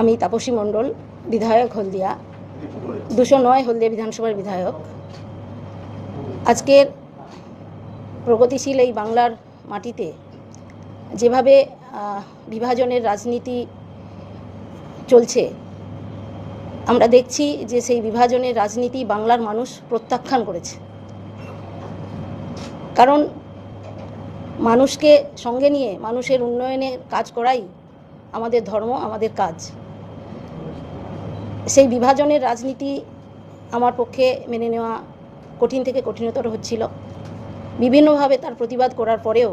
আমি তাপসী মণ্ডল, বিধায়ক হলদিয়া, দুশো নয় হলদিয়া বিধানসভার বিধায়ক। আজকের প্রগতিশীল এই বাংলার মাটিতে যেভাবে বিভাজনের রাজনীতি চলছে, আমরা দেখছি যে সেই বিভাজনের রাজনীতি বাংলার মানুষ প্রত্যাখ্যান করেছে। কারণ মানুষকে সঙ্গে নিয়ে, মানুষের উন্নয়নের কাজ করাই আমাদের ধর্ম, আমাদের কাজ। সেই বিভাজনের রাজনীতি আমার পক্ষে মেনে নেওয়া কঠিন থেকে কঠিনতর হচ্ছিল। বিভিন্নভাবে তার প্রতিবাদ করার পরেও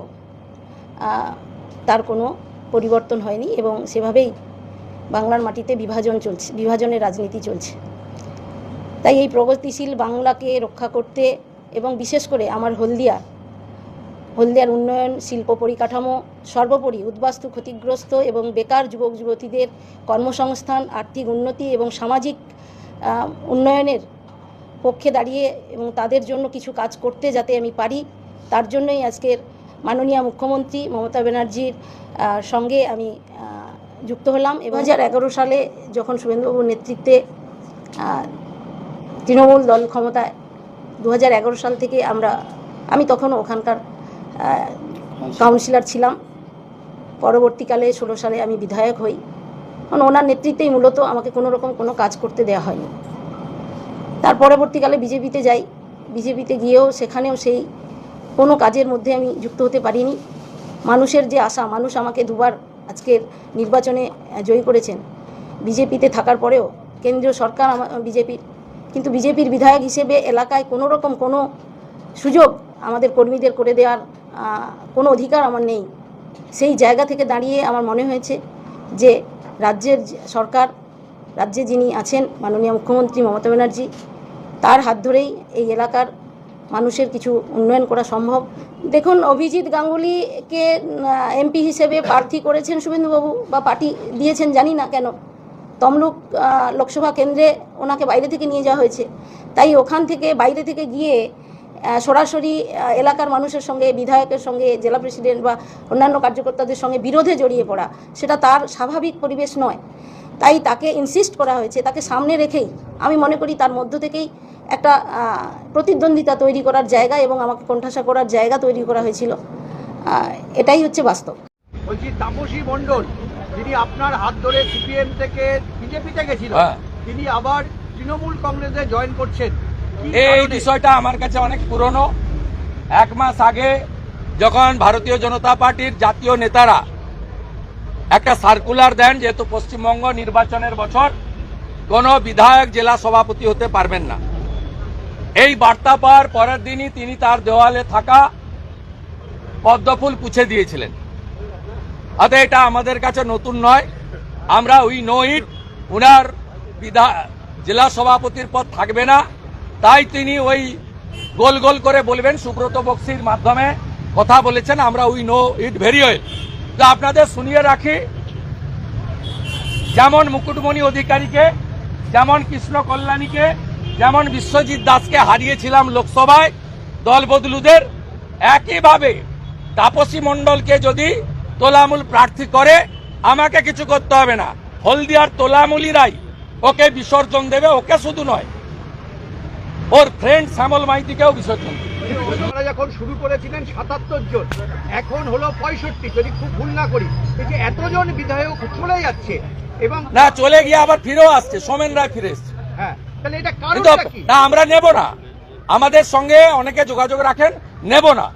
তার কোনো পরিবর্তন হয়নি এবং সেভাবেই বাংলার মাটিতে বিভাজন চলছে, বিভাজনের রাজনীতি চলছে। তাই এই প্রগতিশীল বাংলাকে রক্ষা করতে এবং বিশেষ করে আমার হলদিয়া হলদিয়ার উন্নয়ন, শিল্প পরিকাঠামো, সর্বোপরি উদ্বাস্তু ক্ষতিগ্রস্ত এবং বেকার যুবক, যুবতীদের কর্মসংস্থান, আর্থিক উন্নতি এবং সামাজিক উন্নয়নের পক্ষে দাঁড়িয়ে এবং তাদের জন্য কিছু কাজ করতে যাতে আমি পারি, তার জন্যই আজকের মাননীয় মুখ্যমন্ত্রী মমতা ব্যানার্জির সঙ্গে আমি যুক্ত হলাম দু হাজার এগারো সালে যখন শুভেন্দুবাবুর নেতৃত্বে তৃণমূল দল ক্ষমতায় দু হাজার এগারো সাল থেকে আমরা, আমি তখন ওখানকার কাউন্সিলর ছিলাম। পরবর্তীকালে ষোলো সালে আমি বিধায়ক হই। কারণ ওনার নেতৃত্বেই মূলত আমাকে কোনো রকম কোনো কাজ করতে দেওয়া হয়নি। তার পরবর্তীকালে বিজেপিতে যাই। বিজেপিতে গিয়েও সেখানেও সেই কোনো কাজের মধ্যে আমি যুক্ত হতে পারিনি। মানুষের যে আশা, মানুষ আমাকে দুবার আজকের নির্বাচনে জয়ী করেছেন। বিজেপিতে থাকার পরেও কেন্দ্রীয় সরকার বিজেপির। কিন্তু বিজেপির বিধায়ক হিসেবে এলাকায় কোনো রকম কোনো সুযোগ আমাদের কর্মীদের করে দেওয়ার কোনো অধিকার আমার নেই। সেই জায়গা থেকে দাঁড়িয়ে আমার মনে হয়েছে যে রাজ্যের সরকার, রাজ্যে যিনি আছেন মাননীয় মুখ্যমন্ত্রী মমতা ব্যানার্জি, তার হাত ধরেই এই এলাকার মানুষের কিছু উন্নয়ন করা সম্ভব। দেখুন, অভিজিৎ গাঙ্গুলিকে এমপি হিসেবে প্রার্থী করেছেন শুভেন্দুবাবু বা পার্টি দিয়েছেন, জানি না কেন। তমলুক লোকসভা কেন্দ্রে ওনাকে বাইরে থেকে নিয়ে যাওয়া হয়েছে। তাই ওখান থেকে বাইরে থেকে গিয়ে সরাসরি এলাকার মানুষের সঙ্গে বিধায়কের সঙ্গে জেলা প্রেসিডেন্ট বা অন্যান্য কার্যকর্তাদের সঙ্গে বিরোধে জড়িয়ে পড়া সেটা তার স্বাভাবিক পরিবেশ নয়। তাই তাকে ইনসিস্ট করা হয়েছে তাকে সামনে রেখেই আমি মনে করি তার মধ্য থেকেই একটা প্রতিদ্বন্দ্বিতা তৈরি করার জায়গা এবং আমাকে কোণঠাসা করার জায়গা তৈরি করা হয়েছিল। এটাই হচ্ছে বাস্তব। বলছি তাপসী মণ্ডল যিনি আপনার হাত ধরে সিপিএম থেকে বিজেপিতে গেছিল হ্যাঁ। তিনি আবার তৃণমূল কংগ্রেসে জয়েন করছেন। এই বিষয়টা আমার কাছে অনেক পুরনো। এক মাস আগে যখন ভারতীয় জনতা পার্টির জাতীয় নেতারা একটা সার্কুলার দেন, যেহেতু পশ্চিমবঙ্গ নির্বাচনের বছর, কোন বিধায়ক জেলা সভাপতি হতে পারবেন না। এই বার্তা পাওয়ার পরের দিনই তিনি তার দেওয়ালে থাকা পদ্মফুল পুছে দিয়েছিলেন। অতএব এটা আমাদের কাছে নতুন নয়। আমরা উই নো ইট উনার বিধা, জেলা সভাপতির পদ থাকবে না। তাই তিনি ওই গোল গোল করে বলবেন, সুব্রত বক্সির মাধ্যমে কথা বলেছেন, আমরা we know it very well. তো আপনাদের শুনিয়ে রাখি, যেমন মুকুটমণি অধিকারীকে, যেমন কৃষ্ণ কল্যাণীকে, যেমন বিশ্বজিৎ দাসকে হারিয়েছিলাম লোকসভায় দল বদলুদের, একইভাবে তাপসী মণ্ডলকে যদি তোলামূল প্রার্থী করে, আমাকে কিছু করতে হবে না। হলদিয়ার তোলামূলিরাই ওকে বিসর্জন দেবে, ওকে শুধু নয় ওর ফ্রেন্ড শ্যামল মাইতিকেও বিসর্জন আপনারা যখন শুরু করেছিলেন সাতাত্তর জন এখন হলো পঁয়ষট্টি যদি খুব ভুল না করি। এই যে এতজন বিধায়ক চলে যাচ্ছে এবং না চলে গিয়ে আবার ফিরেও আসছে সোমেন রায় ফিরে এসছে। হ্যাঁ তাহলে এটা কারণটা কি? না আমরা নেব না। আমাদের সঙ্গে অনেকে যোগাযোগ রাখেন নেব না।